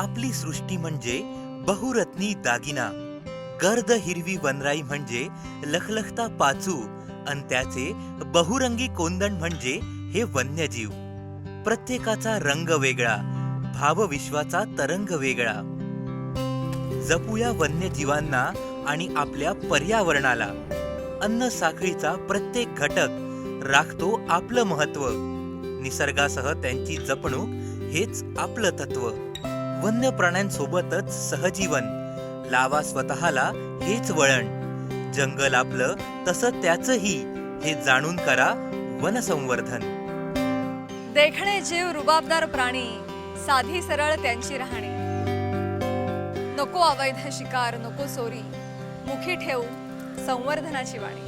आपली सृष्टी म्हणजे बहुरत्नी दागिना. गर्द हिरवी वनराई म्हणजे लखलखता पाचू अन त्याचे बहुरंगी कोंदण म्हणजे हे वन्यजीव. प्रत्येकाचा रंग वेगळा भावविश्वाचा तरंग वेगळा. जपूया वन्यजीवांना आणि आपल्या पर्यावरणाला. अन्न साखळीचा प्रत्येक घटक राखतो आपलं महत्त्व निसर्गासह त्यांची जपणूक हेच आपलं तत्व. वन्य प्राण्यांसोबतच सहजीवन. लावा स्वतःला हेच वळण. जंगल आपलं तसं त्याचंही हे जाणून करा वनसंवर्धन. देखणे जीव रुबाबदार प्राणी साधी सरळ त्यांची राहणी. नको अवैध शिकार नको चोरी. मुखी ठेवू संवर्धनाची वाणी.